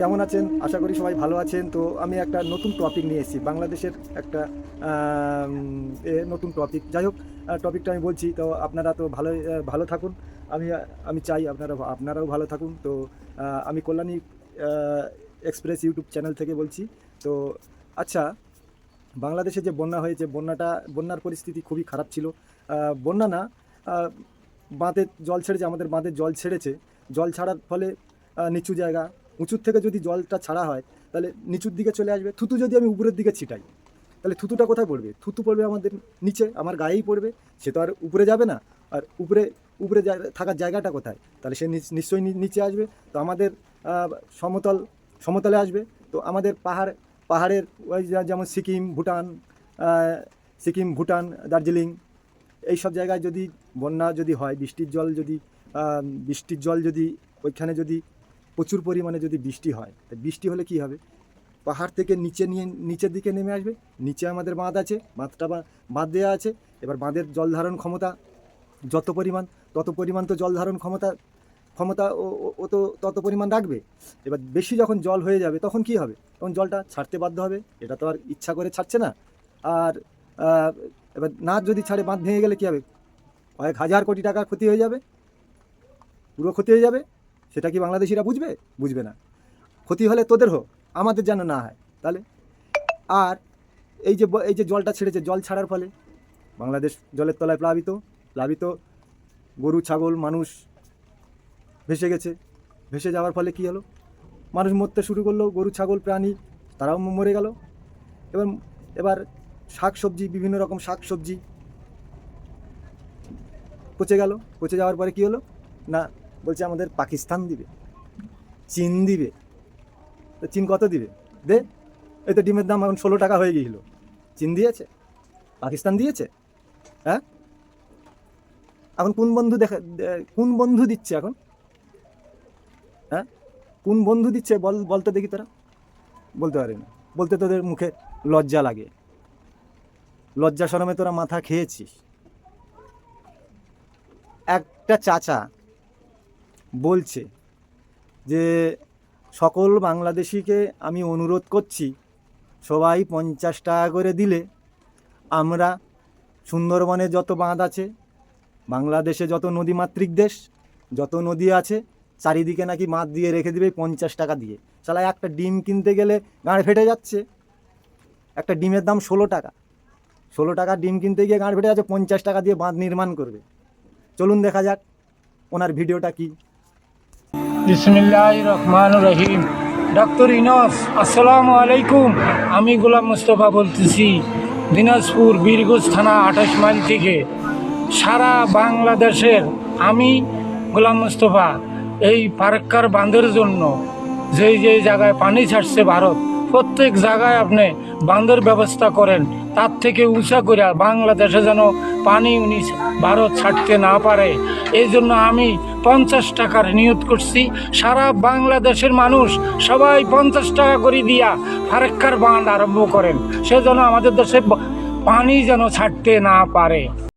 কেমন আছেন? আশা করি সবাই ভালো আছেন। তো আমি একটা নতুন টপিক নিয়ে এসেছি, বাংলাদেশের একটা নতুন টপিক যাই হোক টপিকটা আমি বলছি, তো আপনারা তো ভালো ভালো থাকুন। আমি আমি চাই আপনারা, আপনারাও ভালো থাকুন। তো আমি কল্যাণী এক্সপ্রেস ইউটিউব চ্যানেল থেকে বলছি। তো আচ্ছা বাংলাদেশে যে বন্যা হয়েছে, বন্যাটা, বন্যার পরিস্থিতি খুবই খারাপ ছিল। বন্যা না বাঁধের জল ছেড়েছে, আমাদের বাঁধের জল ছেড়েছে। জল ছাড়ার ফলে নিচু জায়গা উঁচুর থেকে যদি জলটা ছাড়া হয়, তাহলে নিচুর দিকে চলে আসবে। থুতু যদি আমি উপরের দিকে ছিটাই, তাহলে থুতুটা কোথায় পড়বে? থুতু পড়বে আমাদের নিচে, আমার গায়েই পড়বে, সে তো আর উপরে যাবে না। আর উপরে উপরে থাকার জায়গাটা কোথায়? তাহলে সে নিশ্চয়ই নিচে আসবে। তো আমাদের সমতল, সমতলে আসবে। তো আমাদের পাহাড়, পাহাড়ের ওই যেমন সিকিম, ভুটান সিকিম, ভুটান, দার্জিলিং এই সব জায়গায় যদি বন্যা যদি হয়, বৃষ্টির জল যদি বৃষ্টির জল যদি ওইখানে যদি প্রচুর পরিমাণে যদি বৃষ্টি হয়, তা বৃষ্টি হলে কি হবে? পাহাড় থেকে নিচে নিয়ে, নিচের দিকে নেমে আসবে। নিচে আমাদের বাঁধ আছে, বাঁধটা বাঁধ দেওয়া আছে। এবার বাঁধের জল ধারণ ক্ষমতা যত পরিমাণ, তত পরিমাণ তো জল ধারণ ক্ষমতা ক্ষমতা ও- তো তত পরিমাণ রাখবে। এবার বেশি যখন জল হয়ে যাবে, তখন কি হবে? তখন জলটা ছাড়তে বাধ্য হবে। এটা তো আর ইচ্ছা করে ছাড়ছে না। আর এবার না যদি ছাড়ে, বাঁধ ভেঙে গেলে কী হবে? কয়েক হাজার কোটি টাকা ক্ষতি হয়ে যাবে। পুরো ক্ষতি হয়ে যাবে। সেটা কি বাংলাদেশিরা বুঝবে? বুঝবে না। ক্ষতি হলে তোদের হোক, আমাদের যেন না হয়। তাহলে? আর এই যে এই যে জলটা ছেড়েছে, জল ছাড়ার ফলে বাংলাদেশ জলের তলায় প্লাবিত প্লাবিত গরু, ছাগল, মানুষ ভেসে গেছে। ভেসে যাওয়ার ফলে কি হলো? মানুষ মরতে শুরু করল, গরু, ছাগল, প্রাণী, তারাও মরে গেল। এবার এবার শাক সবজি, বিভিন্ন রকম শাক সবজি পচে গেল। পচে যাওয়ার পরে কি হলো? না বলছে আমাদের পাকিস্তান দিবে। চীন দিবে। তো চীন কত দিবে? দে। এই তো ডিমের দাম এখন ষোলো টাকা হয়ে গিয়েছিল। চীন দিয়েছে? পাকিস্তান দিয়েছে? হ্যাঁ? এখন কোন বন্ধু দেখা কোন বন্ধু দিচ্ছে এখন? হ্যাঁ? কোন বন্ধু দিচ্ছে? বল বলতে দেখি তোরা। বলতে পারে না। বলতে তোদের মুখে লজ্জা লাগে। লজ্জা শরমে তোরা মাথা খেয়েছিস। একটা চাচা বলছে যে সকল বাংলাদেশিকে আমি অনুরোধ করছি সবাই পঞ্চাশ টাকা করে দিলে আমরা সুন্দরবনে যত বাঁধ আছে, বাংলাদেশে যত নদীমাতৃক দেশ, যত নদী আছে, চারিদিকে নাকি মাছ দিয়ে রেখে দিবে পঞ্চাশ টাকা দিয়ে। শালা, একটা ডিম কিনতে গেলে গাঁড় ফেটে যাচ্ছে। একটা ডিমের দাম ষোলো টাকা। ষোলো টাকা ডিম কিনতে গিয়ে গাঁড় ফেটে যাচ্ছে, পঞ্চাশ টাকা দিয়ে বাঁধ নির্মাণ করবে। চলুন দেখা যাক ওনার ভিডিওটা কি। রহমান রহিম। ডক্টর ইনস, আসসালামু আলাইকুম। আমি গোলাম মুস্তফা বলতেছি, দিনাজপুর বীরগঞ্জ থানা আঠাশ মাইল থেকে। সারা বাংলাদেশের আমি গোলাম মুস্তফা, এই ফারাক্কার বাঁধের জন্য যেই যেই জায়গায় পানি ছাড়ছে ভারত, প্রত্যেক জায়গায় আপনি বাঁধের ব্যবস্থা করেন, তার থেকে উঁচা করে বাংলাদেশে যেন পানি উনি ভারত ছাড়তে না পারে। এই জন্য আমি পঞ্চাশ টাকার নিয়োগ করছি। সারা বাংলাদেশের মানুষ সবাই পঞ্চাশ টাকা করে দিয়া ফারেক্কার বাঁধ আরম্ভ করেন। সেজন্য আমাদের দেশে পানি যেন ছাড়তে না পারে।